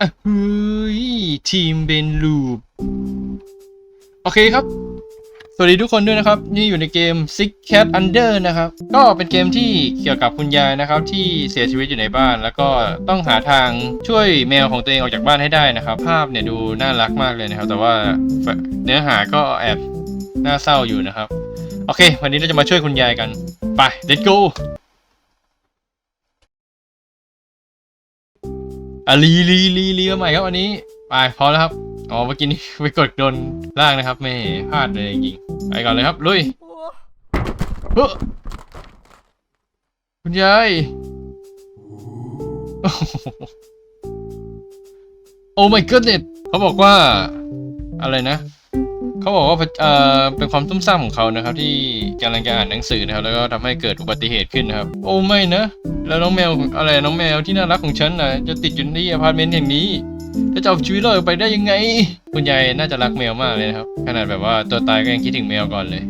อะเฮ้ยทีมเบนลูปโอเคครับ สวัสดีทุกคนด้วยนะครับ นี่อยู่ในเกม Six Cat Under นะครับ ก็เป็นเกมที่เกี่ยวกับคุณยายนะครับ ที่เสียชีวิตอยู่ในบ้าน แล้วก็ต้องหาทางช่วยแมวของตัวเองออกจากบ้านให้ได้นะครับ ภาพเนี่ยดูน่ารักมากเลยนะครับ แต่ว่าเนื้อหาก็แอบน่าเศร้าอยู่นะครับ โอเค วันนี้เราจะมาช่วยคุณยายกัน ไป let's go อะลีลีลีลีมาใหม่ครับอันนี้ไปพอแล้วครับอ๋อเมื่อกี้นี้ไปกดโดนล่างนะครับไม่พลาดเลยจริงไปก่อนเลยครับลุยเฮ้อคุณยายโอ้ my goodness เขาบอกว่าอะไรนะเขาบอกว่าเอ่อเป็นความตุ้มซ่ามของเขานะครับ ที่กำลังจะอ่านหนังสือนะครับ แล้วก็ทำให้เกิดอุบัติเหตุขึ้นนะครับ โอ้ไม่นะ แล้วน้องแมวของอะไรน้องแมวที่น่ารักของฉันน่ะจะติดอยู่ที่อพาร์ตเมนต์แห่งนี้จะจะเอาชีวิตรอดไปได้ยังไง คุณยายน่าจะรักแมวมากเลยนะครับขนาดแบบว่าตัวตายก็ยังคิดถึงแมวก่อนเลย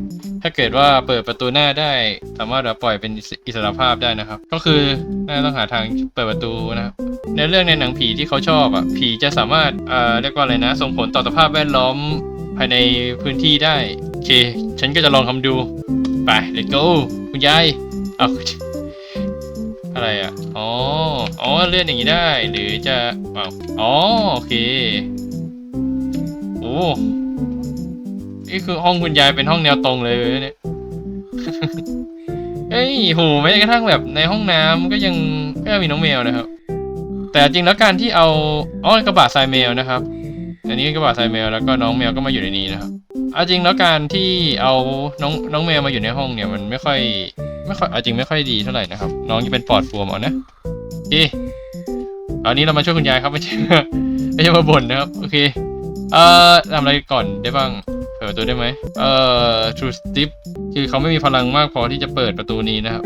ถ้าเกิดว่าเปิดประตูหน้าได้ สามารถปล่อยเป็นอิสระภาพได้นะครับ ก็คือน่าต้องหาทางเปิดประตูนะครับในเรื่องในหนังผีที่เขาชอบอะผีจะสามารถเอ่อเรียกว่าอะไรนะ ส่งผลต่อสภาพแวดล้อมภายในพื้นที่ได้โอเค ฉันก็จะลองทำดูไป let's go คุณยายเอา อะไรอะ อ๋อ อ๋อ เลื่อนอย่างนี้ได้ หรือจะอ๋อ โอเค โอ้ นี่คือห้องคุณยายเป็นห้องแนวตรงเลยเนี่ย เอ้ยโหแม้กระทั่งแบบในห้องน้ำก็ยังก็ยังมีน้องแมวนะครับ แต่จริงแล้วการที่เอา อ๋อกระบะทรายแมวนะครับ อันนี้กระบะทรายแมวแล้วก็น้องแมวก็มาอยู่ในนี้นะครับอาจริงแล้วการที่เอาน้องน้องแมวมาอยู่ในห้องเนี่ยมันไม่ค่อย ไม่ค่อยเอาจริงไม่ค่อยดีเท่าไหร่นะครับ น้องจะเป็นปอดบวมเอานะโอเคตอนนี้เรามาช่วยคุณยายครับไม่ใช่ไม่ใช่มาบ่นนะครับ โอเค เอ่อทำอะไรก่อนได้บ้าง เปิดประตูได้ไหมเอ่อ True Step คือเขาไม่มีพลังมากพอที่จะเปิดประตูนี้นะครับ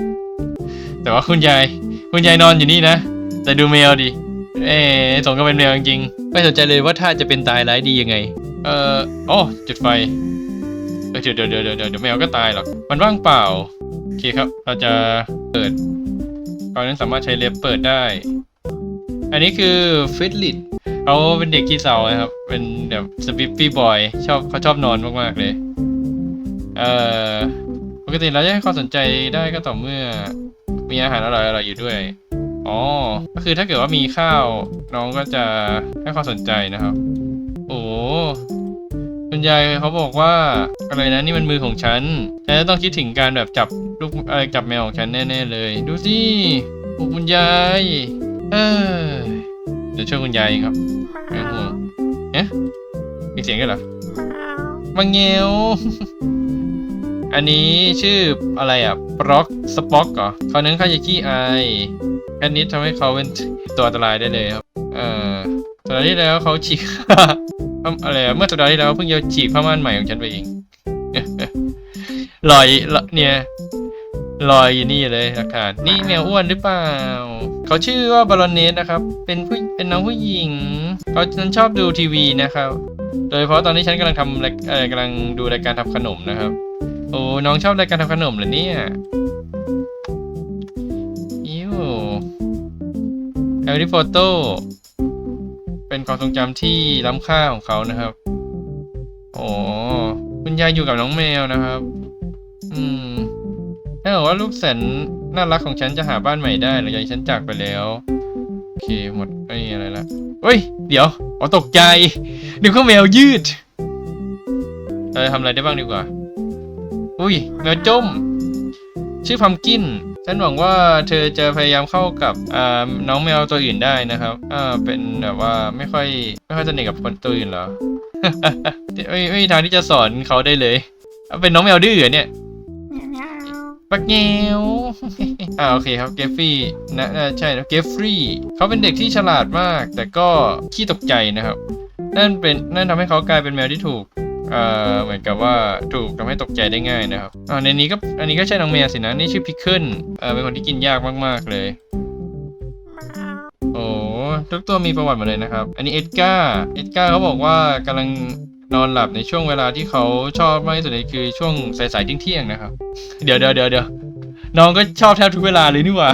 แต่ว่าคุณยาย คุณยายนอนอยู่นี่นะ แต่ดูแมวดิ เอ๊สมก็เป็นแมวจริงไม่สนใจเลยว่าถ้าจะเป็นตายร้ายดียังไง เอ่ออ๋อจุดไฟเอ้ยเดี๋ยวเดี๋ยวเดี๋ยวเดี๋ยวเดี๋ยวแมวก็ตายหรอก มันว่างเปล่า โอเคครับ เราจะเปิดตอนนั้นสามารถใช้เล็บเปิดได้ อันนี้คือฟิตลิตเขาเป็นเด็กขี้เศร้านะครับ เป็นแบบสปิปปี้บอยชอบเขาชอบนอนมากๆเลย เอ่อปกติเราจะให้ความสนใจได้ก็ต่อเมื่อ มีอาหารอร่อยๆอยู่ด้วย อ๋อ ก็คือถ้าเกิดว่ามีข้าวน้องก็จะให้ความสนใจนะครับ โอ้ คุณยายเขาบอกว่าอะไรนะนี่มันมือของฉันฉันจะต้องคิดถึงการแบบจับลูกเออจับแมวของฉันแน่ๆเลย ดูสิคุณยายเออเดี๋ยวช่วยคุณยายครับไม่ต้องห่วงเอ๊ะมีเสียงกันเหรอมังเงียวอันนี้ชื่ออะไรอะปล็อกสป็อกเหรอเขาเน้นเขาจะขี้อายแค่นี้ทำให้เขาเป็นตัวอันตรายได้เลยครับ เอ่อสัปดาห์ที่แล้วเขาฉีก อะไรเมื่อสัปดาห์ที่แล้วเพิ่งจะฉีกผ้าม่านใหม่ของฉันไปเองลอยเนี่ยลอยอยู่นี่เลยหลักฐานนี่แมวอ้วนหรือเปล่า เขาชื่อว่าบาลอนเนสนะครับ เป็นผู้เป็นน้องผู้หญิง เขาฉันชอบดูทีวีนะครับ โดยเฉพาะตอนที่ฉันกำลังทำรายเอ่อกำลังดูรายการทำขนมนะครับ โอ้น้องชอบรายการทำขนมเหรอเนี่ยอิวแฮร์รี่โฟโต้ เป็นความทรงจำที่ล้ำค่าของเขานะครับโอ้คุณยายอยู่กับน้องแมวนะครับ อืมถ้าบอกว่าลูกแสนน่ารักของฉันจะหาบ้านใหม่ได้หลังจากฉันจากไปแล้ว โอเคหมดไม่มีอะไรละเฮ้ย เดี๋ยวอ๋อตกใจเดี๋ยวก็แมวยืดเราจะทำอะไรได้บ้างดีกว่า อุ้ย แมวจม ชื่อพัมกิน ฉันหวังว่าเธอจะพยายามเข้ากับอ่าน้องแมวตัวอื่นได้นะครับอ่าเป็นแบบว่าไม่ค่อยไม่ค่อยสนิทกับคนตัวอื่นเหรอไม่ไม่มีทางที่จะสอนเขาได้เลยเอาเป็นน้องแมวดื้อเหรอเนี่ยปักเงวอ่าโอเคครับเกฟฟี่นะน่าใช่นะเกฟฟรีเขาเป็นเด็กที่ฉลาดมาก แต่ก็ขี้ตกใจนะครับ นั่นเป็นนั่นทำให้เขากลายเป็นแมวที่ถูก เอ่อเหมือนกับว่าถูกทำให้ตกใจได้ง่ายนะครับอ่าในนี้ก็อันนี้ก็ใช่น้องแมวสินะนี่ชื่อพิคเกิลเอ่อเป็นคนที่กินยากมากๆเลยโอ้ทุกตัวมีประวัติหมดเลยนะครับ อันนี้เอ็ดการ์เอ็ดการ์เขาบอกว่ากำลังนอนหลับในช่วงเวลาที่เขาชอบมากที่สุดเลยคือช่วงสายๆเที่ยงๆนะครับ เดี๋ยวเดี๋ยวเดี๋ยวเดี๋ยวน้องก็ชอบแทบทุกเวลาเลยนี่หว่า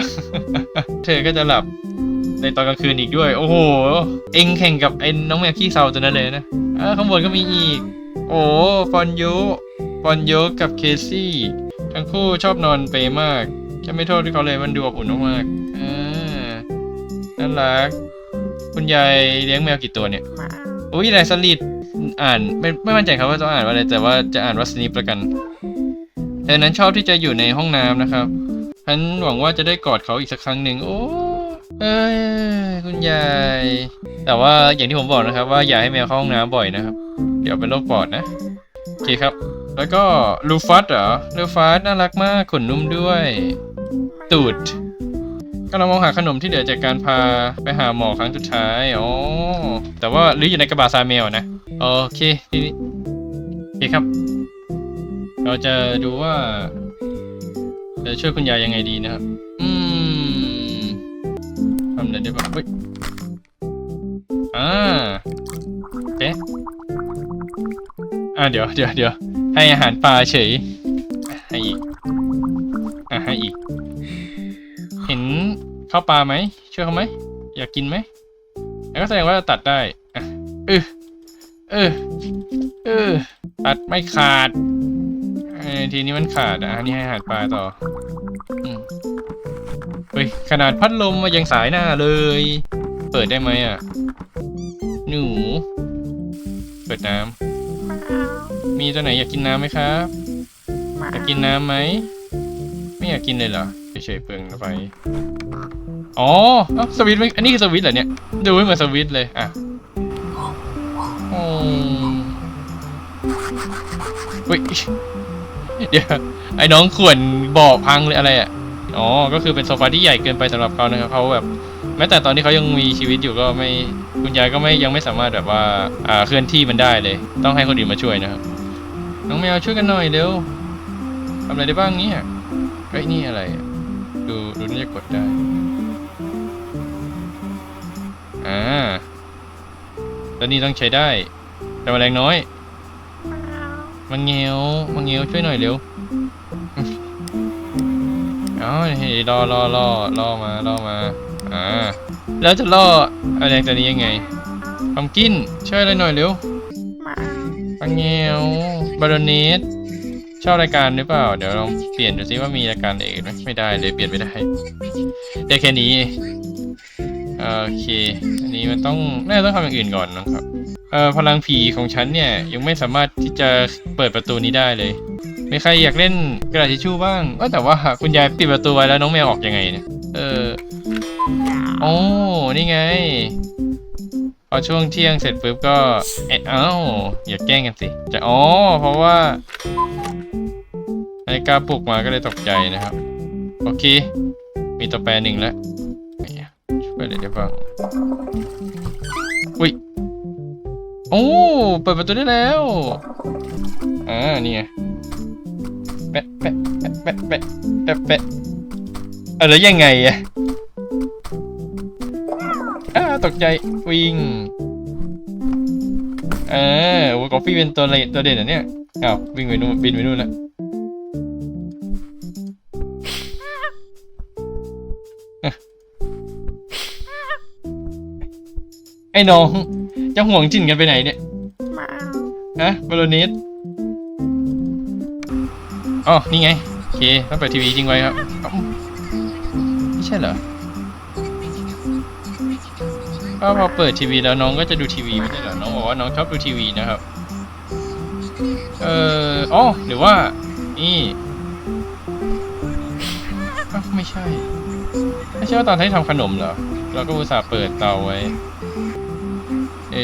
เธอก็จะหลับในตอนกลางคืนอีกด้วย โอ้โห เอ็งแข่งกับไอ้น้องแมวขี้เศร้าตัวนั้นเลยนะอ่าข้างบนก็มีอีก โอ้ฟอนโยฟอนโยกับเคซี่ ทั้งคู่ชอบนอนเปรย์มาก จะไม่โทษที่เขาเลยมันดูอบอุ่นมากๆอ่าน่ารัก คุณยายเลี้ยงแมวกี่ตัวเนี่ย อุ้ยนายสลิดอ่านไม่ไม่มั่นใจครับว่าต้องอ่านว่าอะไรแต่ว่าจะอ่านว่าสนิปแล้วกันแต่นั้นชอบที่จะอยู่ในห้องน้ำนะครับฉันหวังว่าจะได้กอดเขาอีกสักครั้งหนึ่งโอ้เอ้ยคุณยาย แต่ว่าอย่างที่ผมบอกนะครับ ว่าอย่าให้แมวเข้าห้องน้ำบ่อยนะครับเดี๋ยวเป็นโรคปอดนะ โอเคครับ แล้วก็ลูฟัสเหรอลูฟัสน่ารักมากขนนุ่มด้วย ตูดกำลังมองหาขนมที่เหลือจากการพาไปหาหมอครั้งสุดท้ายอ๋อแต่ว่าหรืออยู่ในกระบะซาเมลนะ โอเคทีนี้โอเคครับ เราจะดูว่า จะช่วยคุณยายยังไงดีนะครับ อืมทำอะไรได้บ้างเฮ้ยอ่าโอเค อ่าเดี๋ยวเดี๋ยวเดี๋ยวให้อาหารปลาเฉย ให้อีก อะให้อีก เห็นข้าวปลาไหมช่วยเขาไหม อยากกินไหมแล้วก็แสดงว่าตัดได้ อะเออเออเออตัดไม่ขาดอทีนี้มันขาดอะนนี้ให้อาหารปลาต่อเฮ้ยขนาดพัดลมมายังสายหน้าเลย เปิดได้ไหมอะ หนู เปิดน้ำ มีตัวไหนอยากกินน้ำไหมครับอยากกินน้ำไหมไม่อยากกินเลยเหรอเฉยๆเปลืองไฟอ๋อเอ้าสวิตช์ไม่อันนี้คือสวิตช์เหรอเนี่ยดูไม่เหมือนสวิตช์เลยอะอืมอุ้ยเดี๋ยวไอ้น้องขวนบ่อพังเลยอะไรอะอ๋อก็คือเป็นโซฟาที่ใหญ่เกินไปสำหรับเขานะครับเขาแบบแม้แต่ตอนที่เขายังมีชีวิตอยู่ก็ไม่คุณยายก็ไม่ยังไม่สามารถแบบว่าอ่าเคลื่อนที่มันได้เลย ต้องให้คนอื่นมาช่วยนะครับ น้องแมวช่วยกันหน่อยเร็วทำอะไรได้บ้างเนี่ยเฮ้ยนี่อะไรอะดูดูน่าจะกดได้ อ่า แล้วนี่ต้องใช้ได้ แต่แมลงน้อยมังเงียวมังเงียวช่วยหน่อยเร็วอ๋อเฮ้ยรอรอรอรอมา รอมา อ่า แล้วจะล่อแมลงตัวนี้ยังไงพัมกินช่วยอะไรหน่อยเร็วมังเงียว บารอนิสชอบรายการหรือเปล่า เดี๋ยวลองเปลี่ยนดูซิว่ามีรายการอื่นไหมไม่ได้เลยเปลี่ยนไม่ได้ได้แค่นี้โอเค อันนี้มันต้องน่าต้องทำอย่างอื่นก่อนนะครับเอ่อพลังผีของฉันเนี่ยยังไม่สามารถที่จะเปิดประตูนี้ได้เลยมีใครอยากเล่นกระดาษทิชชู่บ้างว่าแต่ว่าคุณยายปิดประตูไว้แล้วน้องแมวออกยังไงเนี่ยเออโอ้นี่ไง อช่วงเที่ยงเสร็จปุ๊บก็เอะเอ้าอย่าแกล้งกันสิจะอ๋อเพราะว่านาฬิกาปลุกมาก็เลยตกใจนะครับ โอเค มีตัวแปรหนึ่งแล้วไช่วยอะไรได้บ้างอุ้ยโอ้เปิดประตูได้แล้วอ่านี่ไงแปะแปะแปะแปะแปะแปะเออแล้วยังไงอะ ตกใจวิ่งอ่าโอ้กาแฟเป็นตัวเลตัวเด่นอะเนี่ยอ้าววิ่งไปนู่นบินไปนู่นแล้วไอ้น้อง จะห่วงจินกันไปไหนเนี่ยฮะบอลนิสอ๋อนี่ไง โอเคต้องเปิดทีวีจริงไว้ครับเอ้าไม่ใช่เหรอ ก็พอเปิดทีวีแล้วน้องก็จะดูทีวีไม่ใช่เหรอ น้องบอกว่าน้องชอบดูทีวีนะครับ เอ่ออ๋อหรือว่า นี่ไม่ใช่ ไม่ใช่ว่าตอนที่ทำขนมเหรอ เราก็อุตส่าห์เปิดเตาไว้ เอ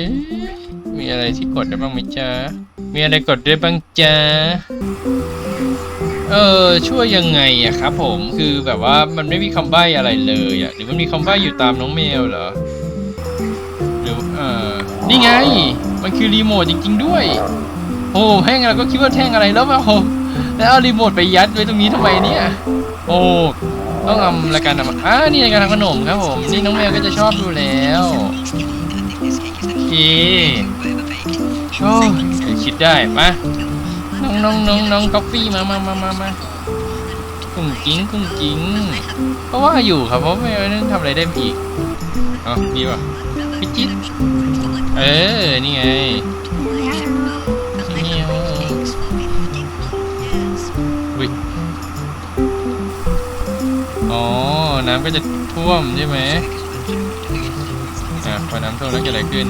อมีอะไรที่กดได้บ้างไหมจ๊ะ มีอะไรกดได้บ้างจ๊ะ เออช่วยยังไงอะครับผมคือแบบว่ามันไม่มีคำใบ้อะไรเลยอะหรือมันมีคำใบ้อยู่ตามน้องเมลเหรอหรือเออนี่ไง มันคือรีโมทจริง ๆ ด้วยโอ้แท่งเราก็คิดว่าแท่งอะไรแล้วมาโอ้แล้วเอารีโมทไปยัดไว้ตรงนี้ทำไมเนี่ยโอ้ต้องทำรายการทำอ่านี่รายการทำขนมครับผมนี่น้องแมวก็จะชอบดูแล้วโอเคโอ้คิดได้มา น้องน้องน้องน้องกาแฟมามามามามากุ้งกิ้งกุ้งกิ้งเพราะว่าอยู่ครับเพราะไม่นั้นทำอะไรได้อีกอ๋อมีป่ะพิจิตเออ นี่ไงเงี้ยวอุ้ยอ๋อ น้ำก็จะท่วมใช่ไหมอะพอน้ำท่วมแล้วเกิดอะไรขึ้น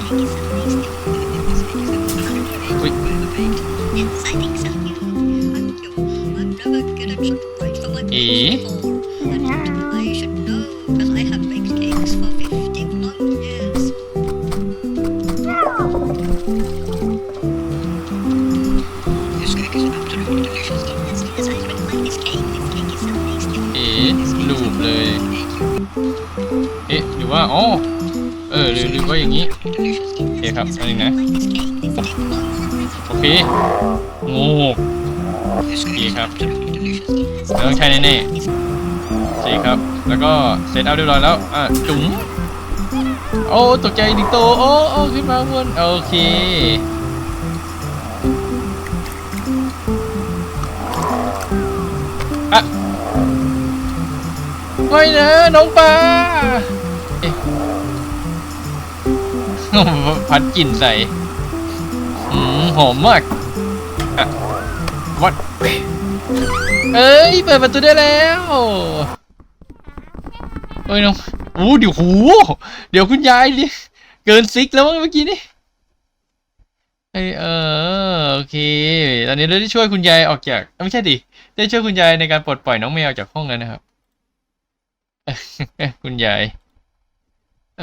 อุ้ย อีเอ๋ลูบเลย เอ๊ะ หรือว่าอ๋อเออหรือหรือว่าอย่างนี้ โอเคครับอันนี้นะ โอเคงู เคครับเราต้องใช้แน่ๆโอเครับ แล้วก็เซตเอาเรียบร้อยแล้ว อะ จุ๋มโอ้ตกใจดิงโต โอ้โอ้ขึ้นมาบนโอเคอะไม่นะน้องปลาพัดกลิ่นใส่หอมมาก วัดเอ้ย เปิดประตูได้แล้วเอ้ยน้องโอ้เดี๋ยวหู เดี๋ยวคุณยายดิเกินซิกแล้วมั้งเมื่อกี้นี่เอเออโอเค ตอนนี้เราได้ช่วยคุณยายออกจากไม่ใช่ดิ ได้ช่วยคุณยายในการปลดปล่อยน้องแมวจากห้องแล้วนะครับ คุณยาย เอ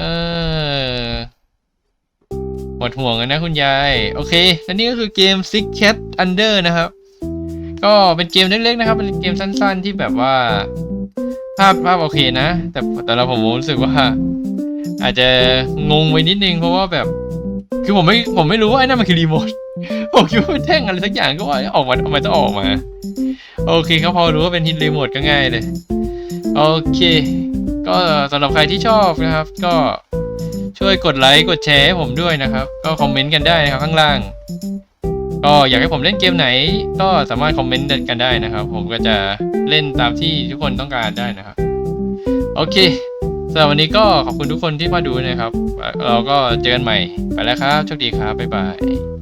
อหมดห่วงแล้วนะคุณยาย โอเค และนี่ก็คือเกม Six Cat Under นะครับ ก็เป็นเกมเล็กๆนะครับ เป็นเกมสั้น ๆ ที่แบบว่า ภาพภาพโอเคนะ แต่แต่เราผมรู้สึกว่า อาจจะงงไปนิดนึงเพราะว่าแบบ คือผมไม่ผมไม่รู้ว่าไอ้นั่นมันคือรีโมทผมคิดว่าเป็นแท่งอะไรสักอย่างก็ว่าออกมาทำไมจะออกมา โอเคเขาพอรู้ว่าเป็นฮิตรีโมทก็ง่ายเลย โอเค ก็สำหรับใครที่ชอบนะครับ ก็ช่วยกดไลค์กดแชร์ให้ผมด้วยนะครับ ก็คอมเมนต์กันได้นะครับข้างล่าง ก็อยากให้ผมเล่นเกมไหน ก็สามารถคอมเมนต์กันได้นะครับ ผมก็จะเล่นตามที่ทุกคนต้องการได้นะครับ โอเคสำหรับวันนี้ก็ขอบคุณทุกคนที่มาดูนะครับ เราก็เจอกันใหม่ ไปแล้วครับ โชคดีครับ บ๊ายบาย